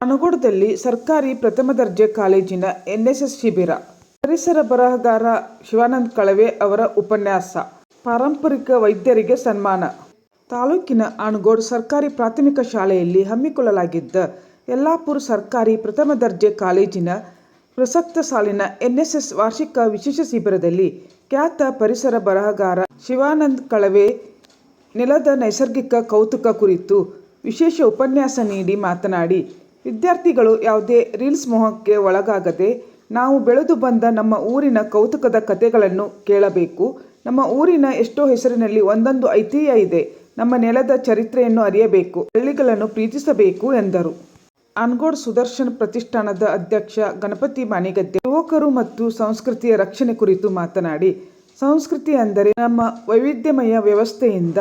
ಅನಗೋಡದಲ್ಲಿ ಸರ್ಕಾರಿ ಪ್ರಥಮ ದರ್ಜೆ ಕಾಲೇಜಿನ ಎನ್ಎಸ್ಎಸ್ ಶಿಬಿರ. ಪರಿಸರ ಬರಹಗಾರ ಶಿವಾನಂದ ಕಳವೆ ಅವರ ಉಪನ್ಯಾಸ. ಪಾರಂಪರಿಕ ವೈದ್ಯರಿಗೆ ಸನ್ಮಾನ. ತಾಲೂಕಿನ ಅಣಗೋಡ್ ಸರ್ಕಾರಿ ಪ್ರಾಥಮಿಕ ಶಾಲೆಯಲ್ಲಿ ಹಮ್ಮಿಕೊಳ್ಳಲಾಗಿದ್ದ ಯಲ್ಲಾಪುರ ಸರ್ಕಾರಿ ಪ್ರಥಮ ದರ್ಜೆ ಕಾಲೇಜಿನ ಪ್ರಸಕ್ತ ಸಾಲಿನ ಎನ್ಎಸ್ಎಸ್ ವಾರ್ಷಿಕ ವಿಶೇಷ ಶಿಬಿರದಲ್ಲಿ ಖ್ಯಾತ ಪರಿಸರ ಬರಹಗಾರ ಶಿವಾನಂದ ಕಳವೆ ನೆಲದ ನೈಸರ್ಗಿಕ ಕೌತುಕ ಕುರಿತು ವಿಶೇಷ ಉಪನ್ಯಾಸ ನೀಡಿ ಮಾತನಾಡಿ ವಿದ್ಯಾರ್ಥಿಗಳು ಯಾವುದೇ ರೀಲ್ಸ್ ಮೋಹಕ್ಕೆ ಒಳಗಾಗದೆ ನಾವು ಬೆಳೆದು ಬಂದ ನಮ್ಮ ಊರಿನ ಕೌತುಕದ ಕಥೆಗಳನ್ನು ಕೇಳಬೇಕು. ನಮ್ಮ ಊರಿನ ಎಷ್ಟೋ ಹೆಸರಿನಲ್ಲಿ ಒಂದೊಂದು ಐತಿಹ್ಯ ಇದೆ. ನಮ್ಮ ನೆಲದ ಚರಿತ್ರೆಯನ್ನು ಅರಿಯಬೇಕು. ಹಳ್ಳಿಗಳನ್ನು ಪ್ರೀತಿಸಬೇಕು ಎಂದರು. ಅನ್ಗೋಡ್ ಸುದರ್ಶನ್ ಪ್ರತಿಷ್ಠಾನದ ಅಧ್ಯಕ್ಷ ಗಣಪತಿ ಮಾಣಿಗದ್ದೆ ಯುವಕರು ಮತ್ತು ಸಂಸ್ಕೃತಿಯ ರಕ್ಷಣೆ ಕುರಿತು ಮಾತನಾಡಿ, ಸಂಸ್ಕೃತಿ ಅಂದರೆ ನಮ್ಮ ವೈವಿಧ್ಯಮಯ ವ್ಯವಸ್ಥೆಯಿಂದ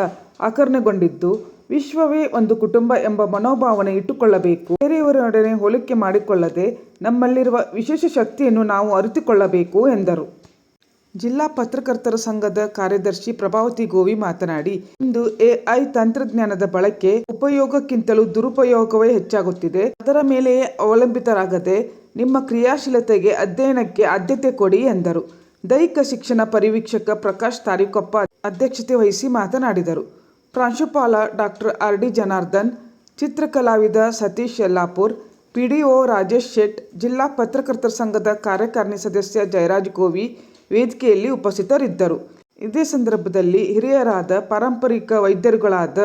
ಆಕರ್ಣಗೊಂಡಿದ್ದು ವಿಶ್ವವೇ ಒಂದು ಕುಟುಂಬ ಎಂಬ ಮನೋಭಾವನೆ ಇಟ್ಟುಕೊಳ್ಳಬೇಕು. ಬೇರೆಯವರೊಡನೆ ಹೋಲಿಕೆ ಮಾಡಿಕೊಳ್ಳದೆ ನಮ್ಮಲ್ಲಿರುವ ವಿಶೇಷ ಶಕ್ತಿಯನ್ನು ನಾವು ಅರಿತುಕೊಳ್ಳಬೇಕು, ಎಂದರು. ಜಿಲ್ಲಾ ಪತ್ರಕರ್ತರ ಸಂಘದ ಕಾರ್ಯದರ್ಶಿ ಪ್ರಭಾವತಿ ಗೋವಿ ಮಾತನಾಡಿ, ಇಂದು ಎಐ ತಂತ್ರಜ್ಞಾನದ ಬಳಕೆ ಉಪಯೋಗಕ್ಕಿಂತಲೂ ದುರುಪಯೋಗವೇ ಹೆಚ್ಚಾಗುತ್ತಿದೆ. ಅದರ ಮೇಲೆಯೇ ಅವಲಂಬಿತರಾಗದೆ ನಿಮ್ಮ ಕ್ರಿಯಾಶೀಲತೆಗೆ ಅಧ್ಯಯನಕ್ಕೆ ಆದ್ಯತೆ ಕೊಡಿ, ಎಂದರು. ದೈಹಿಕ ಶಿಕ್ಷಣ ಪರಿವೀಕ್ಷಕ ಪ್ರಕಾಶ್ ತಾರಿಕೊಪ್ಪ ಅಧ್ಯಕ್ಷತೆ ವಹಿಸಿ ಮಾತನಾಡಿದರು. ಪ್ರಾಂಶುಪಾಲ ಡಾಕ್ಟರ್ ಆರ್ ಡಿ ಜನಾರ್ದನ್, ಚಿತ್ರಕಲಾವಿದ ಸತೀಶ್ ಯಲ್ಲಾಪುರ್ ಒ ರಾಜೇಶ್ ಶೆಟ್, ಜಿಲ್ಲಾ ಪತ್ರಕರ್ತರ ಸಂಘದ ಕಾರ್ಯಕಾರಿಣಿ ಸದಸ್ಯ ಜಯರಾಜ್ ಗೋವಿ ವೇದಿಕೆಯಲ್ಲಿ ಉಪಸ್ಥಿತರಿದ್ದರು. ಇದೇ ಸಂದರ್ಭದಲ್ಲಿ ಹಿರಿಯರಾದ ಪಾರಂಪರಿಕ ವೈದ್ಯರುಗಳಾದ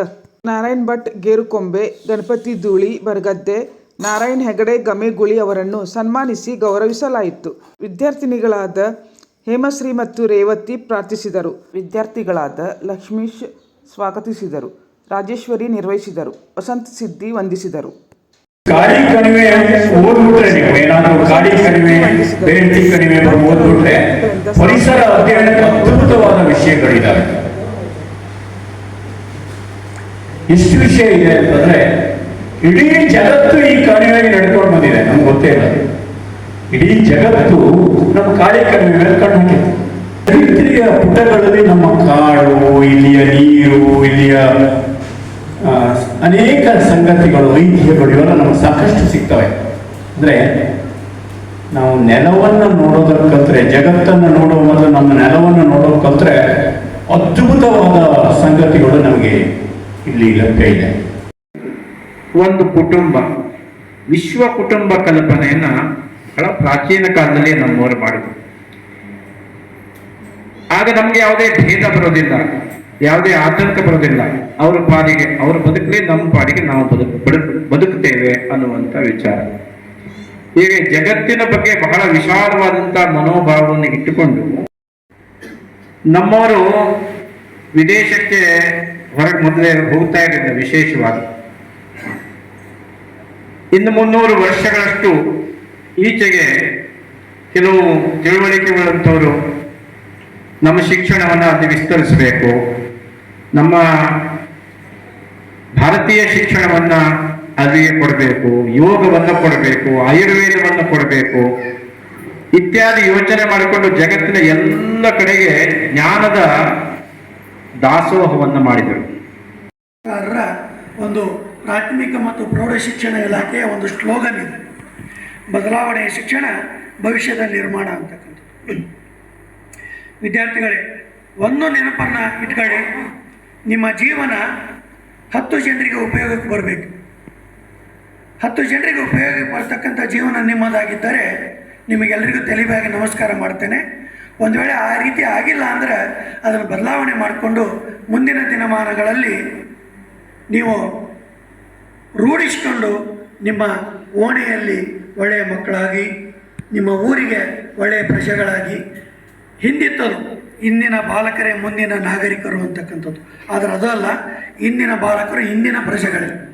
ನಾರಾಯಣ್ ಭಟ್ ಗೇರುಕೊಂಬೆ ಗಣಪತಿ ಧೂಳಿ, ಬರಗದ್ದೆ, ನಾರಾಯಣ್ ಹೆಗಡೆ ಗಮೇಗುಳಿ ಅವರನ್ನು ಸನ್ಮಾನಿಸಿ ಗೌರವಿಸಲಾಯಿತು. ವಿದ್ಯಾರ್ಥಿನಿಗಳಾದ ಹೇಮಶ್ರೀ ಮತ್ತು ರೇವತಿ ಪ್ರಾರ್ಥಿಸಿದರು. ವಿದ್ಯಾರ್ಥಿಗಳಾದ ಲಕ್ಷ್ಮೀಶ್ ಸ್ವಾಗತಿಸಿದರು. ರಾಜೇಶ್ವರಿ ನಿರ್ವಹಿಸಿದರು. ವಸಂತ ಸಿದ್ದಿ ವಂದಿಸಿದರು. ಗಾಳಿ ಕಣಿವೆ ಓದ್ಬಿಟ್ರೆ ನೀವು ಏನಾದ್ರು ಕಣಿವೆ ಕಣಿವೆ ಓದ್ಬಿಟ್ರೆ ಪರಿಸರ ಅಧ್ಯಯನಕ್ಕೆ ಅದ್ಭುತವಾದ ವಿಷಯಗಳಿದ್ದಾವೆ. ಎಷ್ಟು ವಿಷಯ ಇದೆ ಅಂತಂದ್ರೆ, ಇಡೀ ಜಗತ್ತು ಈ ಕಣಿವೆಗೆ ನಡ್ಕೊಂಡು ಬಂದಿದೆ. ನಮ್ಗೆ ಗೊತ್ತೇ ಇಲ್ಲ. ಇಡೀ ಜಗತ್ತು ನಮ್ಮ ಕಾಳಿ ಕಣಿವೆ ಮೇಲೆ ಹಾಕಿದೆ. ಪುಟಗಳಲ್ಲಿ ನಮ್ಮ ಕಾಡು ಸಂಗತಿಗಳು ಐತಿಹ್ಯಗಳು ಇವೆಲ್ಲ ನಮಗೆ ಸಾಕಷ್ಟು ಸಿಗ್ತವೆ. ಅಂದ್ರೆ ನಾವು ನೆಲವನ್ನು ನೋಡೋದಕ್ಕೆ ಜಗತ್ತನ್ನು ನೋಡೋ ಮೊದಲು ನಮ್ಮ ನೆಲವನ್ನು ನೋಡೋದು ಅದ್ಭುತವಾದ ಸಂಗತಿಗಳು ನಮಗೆ ಇಲ್ಲಿ ಲಭ್ಯ ಇದೆ. ಒಂದು ಕುಟುಂಬ, ವಿಶ್ವ ಕುಟುಂಬ ಕಲ್ಪನೆಯನ್ನ ಬಹಳ ಪ್ರಾಚೀನ ಕಾಲದಲ್ಲಿ ನಮ್ಮವರು ಮಾಡಿದ್ರು. ಆಗ ನಮ್ಗೆ ಯಾವುದೇ ಭೇದ ಬರೋದಿಲ್ಲ. ಯಾವುದೇ ಆತಂಕ ಬರೋದಿಲ್ಲ ಅವ್ರ ಪಾಡಿಗೆ, ಅವ್ರ ಬದುಕಲಿ ನಮ್ಮ ಪಾಡಿಗೆ ನಾವು ಬದುಕು ಬದುಕು, ಬದುಕುತ್ತೇವೆ ಅನ್ನುವಂಥ ವಿಚಾರ. ಹೀಗೆ ಜಗತ್ತಿನ ಬಗ್ಗೆ ಬಹಳ ವಿಶಾಲವಾದಂಥ ಮನೋಭಾವವನ್ನು ಇಟ್ಟುಕೊಂಡು ನಮ್ಮವರು ವಿದೇಶಕ್ಕೆ ಹೊರಗೆ ಮೊದಲೇ ಹೋಗ್ತಾ ಇರಲಿಲ್ಲ ವಿಶೇಷವಾಗಿ. ಇನ್ನು ಮುನ್ನೂರು ವರ್ಷಗಳಷ್ಟು ಈಚೆಗೆ ಕೆಲವು ತಿಳುವಳಿಕೆಗಳಂಥವರು ನಮ್ಮ ಶಿಕ್ಷಣವನ್ನು ಅಲ್ಲಿ ವಿಸ್ತರಿಸಬೇಕು. ನಮ್ಮ ಭಾರತೀಯ ಶಿಕ್ಷಣವನ್ನ ಅಲ್ಲಿಗೆ ಕೊಡಬೇಕು, ಯೋಗವನ್ನು ಕೊಡಬೇಕು, ಆಯುರ್ವೇದವನ್ನು ಕೊಡಬೇಕು, ಇತ್ಯಾದಿ ಯೋಚನೆ ಮಾಡಿಕೊಂಡು ಜಗತ್ತಿನ ಎಲ್ಲ ಕಡೆಗೆ ಜ್ಞಾನದ ದಾಸೋಹವನ್ನು ಮಾಡಿದರು. ಒಂದು ಪ್ರಾಥಮಿಕ ಮತ್ತು ಪ್ರೌಢ ಶಿಕ್ಷಣ ಇಲಾಖೆಯ ಒಂದು ಸ್ಲೋಗನ್ ಇದೆ. ಬದಲಾವಣೆಯ ಶಿಕ್ಷಣ ಭವಿಷ್ಯದ ನಿರ್ಮಾಣ ಅಂತಕ್ಕಂಥದ್ದು. ವಿದ್ಯಾರ್ಥಿಗಳೇ, ಒಂದು ನೆನಪನ್ನು ಇಟ್ಕೊಳ್ಳಿ. ನಿಮ್ಮ ಜೀವನ ಹತ್ತು ಜನರಿಗೆ ಉಪಯೋಗಕ್ಕೆ ಬರಬೇಕು. ಹತ್ತು ಜನರಿಗೆ ಉಪಯೋಗ ಬರ್ತಕ್ಕಂಥ ಜೀವನ ನಿಮ್ಮದಾಗಿದ್ದರೆ ನಿಮಗೆಲ್ಲರಿಗೂ ತಲೆಬಾಗಿ ನಮಸ್ಕಾರ ಮಾಡ್ತೇನೆ. ಒಂದು ವೇಳೆ ಆ ರೀತಿ ಆಗಿಲ್ಲ ಅಂದರೆ ಅದನ್ನು ಬದಲಾವಣೆ ಮಾಡಿಕೊಂಡು ಮುಂದಿನ ದಿನಮಾನಗಳಲ್ಲಿ ನೀವು ರೂಢಿಸಿಕೊಂಡು ನಿಮ್ಮ ಓಣೆಯಲ್ಲಿ ಒಳ್ಳೆಯ ಮಕ್ಕಳಾಗಿ, ನಿಮ್ಮ ಊರಿಗೆ ಒಳ್ಳೆಯ ಪ್ರಜೆಗಳಾಗಿ ಹಿಂದಿತ್ತರು ಇಂದಿನ ಬಾಲಕರೇ ಮುಂದಿನ ನಾಗರಿಕರು ಅಂತಕ್ಕಂಥದ್ದು. ಆದರೆ ಅದಲ್ಲ ಇಂದಿನ ಬಾಲಕರು ಇಂದಿನ ಪ್ರಜೆಗಳೇ.